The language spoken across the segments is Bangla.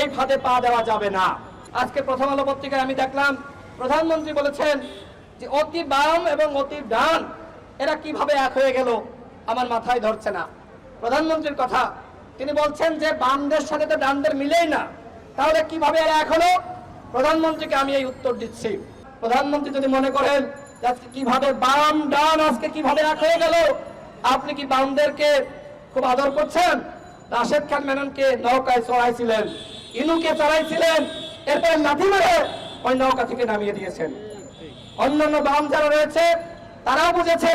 এই ফাঁদে পা দেওয়া যাবে না। আজকে প্রথম আলো পত্রিকায় আমি দেখলাম, প্রধানমন্ত্রী বলেছেন যে অতি বাম এবং অতি ডান, এরা কীভাবে এক হয়ে গেল আমার মাথায় ধরছে না। প্রধানমন্ত্রীর কথা, তিনি বলছেন যে বামদের সাথে তো ডানদের মিলেই না, তাহলে কীভাবে এরা এক হলো? প্রধানমন্ত্রীকে আমি এই উত্তর দিচ্ছি। প্রধানমন্ত্রী যদি মনে করেন আজকে কীভাবে বাম, ডান আজকে কীভাবে এক হয়ে গেল, আপনি কি বামদেরকে খুব আদর করছেন? রাশেদ খান মেননকে নৌকায় চড়াইছিলেন। ইনুকে চড়াইছিলেন এরপর লাঠি মেরে ওই নৌকা থেকে নামিয়ে দিয়েছেন। অন্যান্য বাম যারা রয়েছে, তারাও বুঝেছে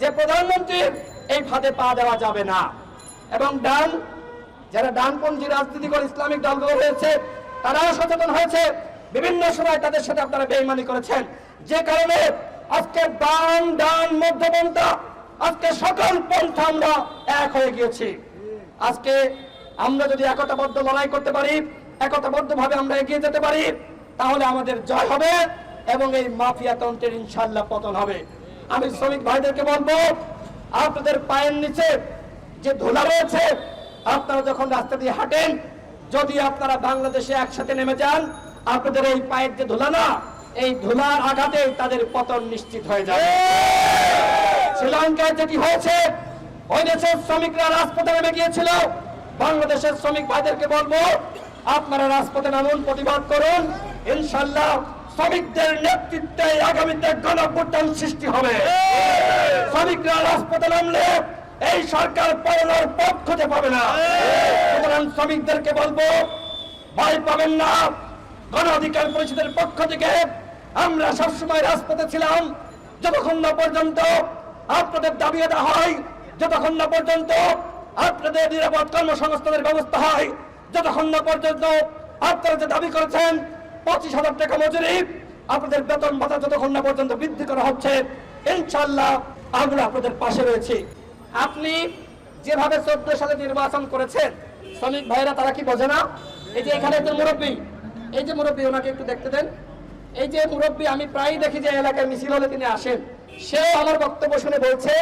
যে প্রধানমন্ত্রীর এই ফাঁদে পা দেওয়া যাবে না। এবং ডান, যারা ডানপন্থী রাজনীতি করে ইসলামিক দলগুলো রয়েছে, তারাও সচেতন হয়েছে। বিভিন্ন সময় তাদের সাথে আপনারা বেইমানি করেছেন। যে কারণে আজকে বাম, ডান, মধ্যপন্থা, আজকে সকল পন্থা আমরা এক হয়ে গিয়েছি। আজকে আমরা যদি একতাবদ্ধ লড়াই করতে পারি একতাবদ্ধ ভাবে আমরা এগিয়ে যেতে পারি তাহলে আমাদের জয় হবে এবং এই মাফিয়া তন্ত্রের ইনশাল্লাহ পতন হবে। আমি শ্রমিক ভাইদেরকে বলব আপনাদের পায়ের নিচে যে ধুলা রয়েছে আপনারা যখন রাস্তা দিয়ে হাঁটেন যদি আপনারা বাংলাদেশে একসাথে নেমে যান আপনাদের এই পায়ের যে ধুলা না এই ধুলার আঘাতে তাদের পতন নিশ্চিত হয়ে যাবে। শ্রীলঙ্কায় যেটি হয়েছে ওই দেশের শ্রমিকরা রাজপথে নেমে গিয়েছিল। বাংলাদেশের শ্রমিক ভাইদেরকে বলব, আপনারা রাজপথে নামুন, প্রতিবাদ করুন। ইনশাল্লাহ শ্রমিকদের নেতৃত্বে আগামীতে গণভ্যুত্থান সৃষ্টি হবে। শ্রমিকরা রাজপথে নামলে এই সরকার পালানোর পথ খুঁজে পাবে না। সুতরাং শ্রমিকদেরকে বলব, ভয় পাবেন না। গণ অধিকার পরিষদের পক্ষ থেকে আমরা সবসময় রাজপথে ছিলাম। যতক্ষণ না পর্যন্ত আপনাদের দাবি আদা হয়, যতক্ষণ না পর্যন্ত আপনাদের নিরাপদ কর্মসংস্থানের ব্যবস্থা হয়। যতক্ষণ না পর্যন্ত আপনারা যে দাবি করেছেন, পঁচিশ হাজার টাকা মজুরি, আপনাদের বেতন ভাতা যতক্ষণ না পর্যন্ত বৃদ্ধি করা হচ্ছে ইনশাল্লাহ আমরা আপনাদের পাশে রয়েছি। আপনি যেভাবে চোদ্দ সালে নির্বাচন করেছেন, শ্রমিক ভাইরা তারা কি বোঝে না? এই যে এখানে একজন মুরব্বী, এই যে মুরব্বী, ওনাকে একটু দেখতে দেন। এই যে মুরব্বী, আমি প্রায়ই দেখি যে এলাকায় মিছিল হলে তিনি আসেন। সেও আমার বক্তব্য শুনে বলছে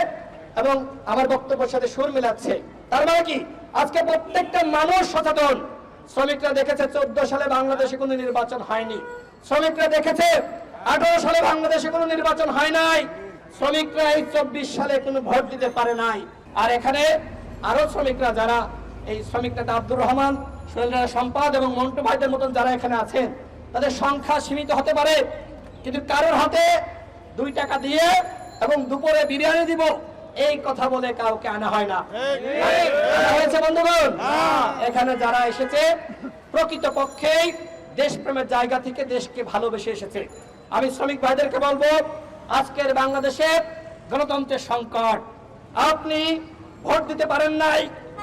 এবং আমার বক্তব্যের সাথে সুর মিলাচ্ছে। তার মানে কি? আজকে প্রত্যেকটা মানুষ সচেতন। শ্রমিকরা দেখেছে চোদ্দ সালে বাংলাদেশে কোনো নির্বাচন হয়নি। শ্রমিকরা দেখেছে আঠারো সালে বাংলাদেশে কোনো নির্বাচন হয় নাই। শ্রমিকরা এই চব্বিশ সালে কোনো ভোট দিতে পারে নাই। আর এখানে আরও শ্রমিকরা যারা, এই শ্রমিক নেতা আব্দুর রহমান সুরেন্দ্র সম্পাদ এবং মন্টু ভাইদের মতন যারা এখানে আছেন, তাদের সংখ্যা সীমিত হতে পারে। কিন্তু কারোর হাতে দুই টাকা দিয়ে এবং দুপুরে বিরিয়ানি দিব এই কথা বলে কাউকে আনা হয় না। হয়েছে বন্ধুগণ? এখানে যারা এসেছে প্রকৃত পক্ষেই দেশপ্রেমের জায়গা থেকে দেশকে ভালোবেসে এসেছে। আমি শ্রমিক ভাইদেরকে বলব আজকের বাংলাদেশে গণতন্ত্রের সংকট। আপনি ভোট দিতে পারেন নাই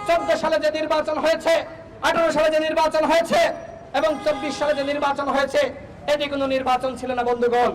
চোদ্দ সালে যে নির্বাচন হয়েছে আঠারো সালে যে নির্বাচন হয়েছে এবং চব্বিশ সালে যে নির্বাচন হয়েছে এটি কোনো নির্বাচন ছিল না বন্ধুগণ।